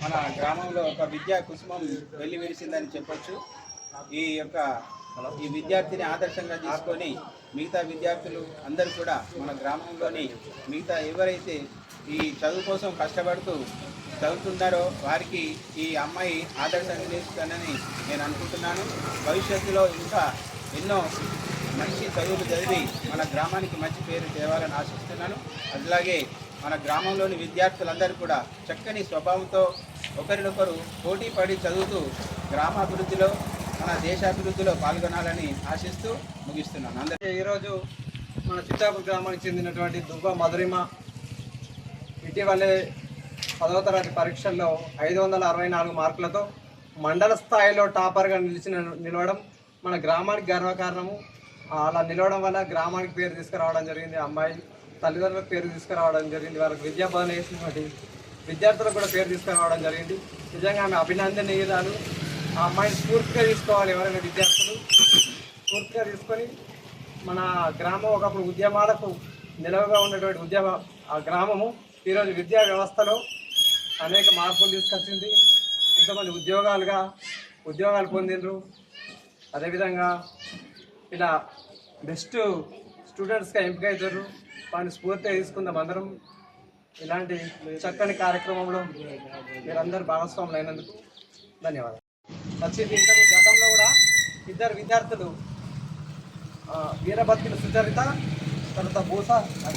మన గ్రామంలో ఒక విద్యా కుసుమం వెళ్ళి విరిసిందని చెప్పొచ్చు. ఈ యొక్క ఈ విద్యార్థిని ఆదర్శంగా తీసుకొని మిగతా విద్యార్థులు అందరూ కూడా మన గ్రామంలోని మిగతా ఎవరైతే ఈ చదువు కోసం కష్టపడుతూ చదువుతున్నారో వారికి ఈ అమ్మాయి ఆదర్శంగా నిలుస్తుందని నేను అనుకుంటున్నాను. భవిష్యత్తులో ఇంకా ఎన్నో మంచి చదువులు చదివి మన గ్రామానికి మంచి పేరు తేవాలని ఆశిస్తున్నాను. అలాగే మన గ్రామంలోని విద్యార్థులందరూ కూడా చక్కని స్వభావంతో ఒకరినొకరు పోటీ పడి చదువుతూ గ్రామాభివృద్ధిలో మన దేశాభివృద్ధిలో పాల్గొనాలని ఆశిస్తూ ముగిస్తున్నాను. అందరికీ ఈరోజు మన చిత్తాపూర్ గ్రామానికి చెందినటువంటి దుబ్బ మధురిమ ఇటీవలే పదవ తరగతి పరీక్షల్లో ఐదు వందల అరవై నాలుగు మార్కులతో మండల స్థాయిలో టాపర్గా నిలిచిన నిలవడం మన గ్రామానికి గర్వకారణము. అలా నిలవడం వల్ల గ్రామానికి పేరు తీసుకురావడం జరిగింది. అమ్మాయి తల్లిదండ్రులకు పేరు తీసుకురావడం జరిగింది. వారికి విద్యాబోధన చేసినటువంటి విద్యార్థులకు కూడా పేరు తీసుకురావడం జరిగింది. నిజంగా ఆమె అభినందనీయురాలు. ఆ అమ్మాయిని స్ఫూర్తిగా తీసుకోవాలి ఎవరైనా విద్యార్థులు. స్ఫూర్తిగా తీసుకొని మన గ్రామం ఒకప్పుడు ఉద్యమాలకు నిలవగా ఉన్నటువంటి ఉద్యమ ఆ గ్రామము ఈరోజు విద్యా వ్యవస్థలో అనేక మార్పులు తీసుకొచ్చింది. ఎంతోమంది ఉద్యోగాలుగా ఉద్యోగాలు పొందిండ్రు. అదేవిధంగా ఇలా బెస్ట్ స్టూడెంట్స్గా ఎంపిక అవుతారు వాడిని స్ఫూర్తిగా తీసుకుందాం అందరం. ఇలాంటి చక్కని కార్యక్రమంలో మీరందరూ భాగస్వాములు అయినందుకు ధన్యవాదాలు. వచ్చింది ఇంతకు గతంలో కూడా ఇద్దరు విద్యార్థులు ఆ, వీరభద్రుల సుచరిత తర్వాత బూస ఆ,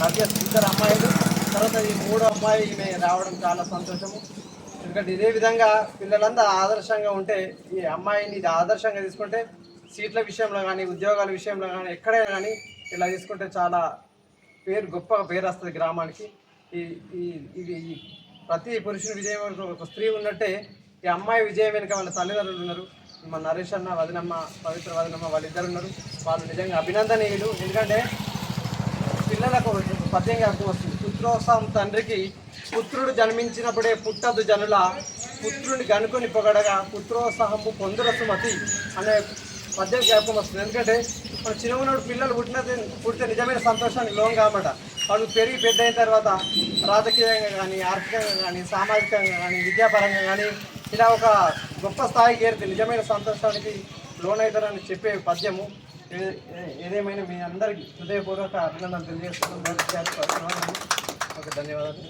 నవ్య ఇద్దరు అమ్మాయిలు తర్వాత ఈ మూడో అమ్మాయి ఈమె రావడం చాలా సంతోషము. ఎందుకంటే ఇదే విధంగా పిల్లలందరూ ఆదర్శంగా ఉంటే ఈ అమ్మాయిని ఇది ఆదర్శంగా తీసుకుంటే సీట్ల విషయంలో కానీ ఉద్యోగాల విషయంలో కానీ ఎక్కడైనా కానీ ఇలా తీసుకుంటే చాలా పేరు గొప్ప పేరు వస్తుంది గ్రామానికి. ఈ ఈ ఇది ప్రతి పురుషుని విజయం ఒక స్త్రీ ఉన్నట్టే ఈ అమ్మాయి విజయం వెనుక వాళ్ళ తల్లిదండ్రులు ఉన్నారు. మా నరేష్ అన్న వదినమ్మ పవిత్ర వదినమ్మ వాళ్ళిద్దరు ఉన్నారు. వాళ్ళు నిజంగా అభినందనీయులు. ఎందుకంటే పిల్లలకు పద్యం అర్థం వస్తుంది. పుత్రోత్సవం తండ్రికి పుత్రుడు జన్మించినప్పుడే పుట్టదు జనుల. పుత్రుని గనుకొని పొగడగా పుత్రోత్సాహము పొందురసుమతి అనే పద్యం జ్ఞాపకం వస్తుంది. ఎందుకంటే మన చిన్ననాడు పిల్లలు పుట్టిన పుడితే నిజమైన సంతోషానికి లోన్ కాబట్టి వాళ్ళు పెరిగి పెద్ద అయిన తర్వాత రాజకీయంగా కానీ ఆర్థికంగా కానీ సామాజికంగా కానీ విద్యాపరంగా కానీ ఇలా ఒక గొప్ప స్థాయికి ఏరితే నిజమైన సంతోషానికి లోన్ అవుతారని చెప్పే పద్యము. ఏ- ఏదేమైనా మీ అందరికీ హృదయపూర్వక అభినందనలు తెలియజేస్తున్నాం ఓకే ధన్యవాదాలు.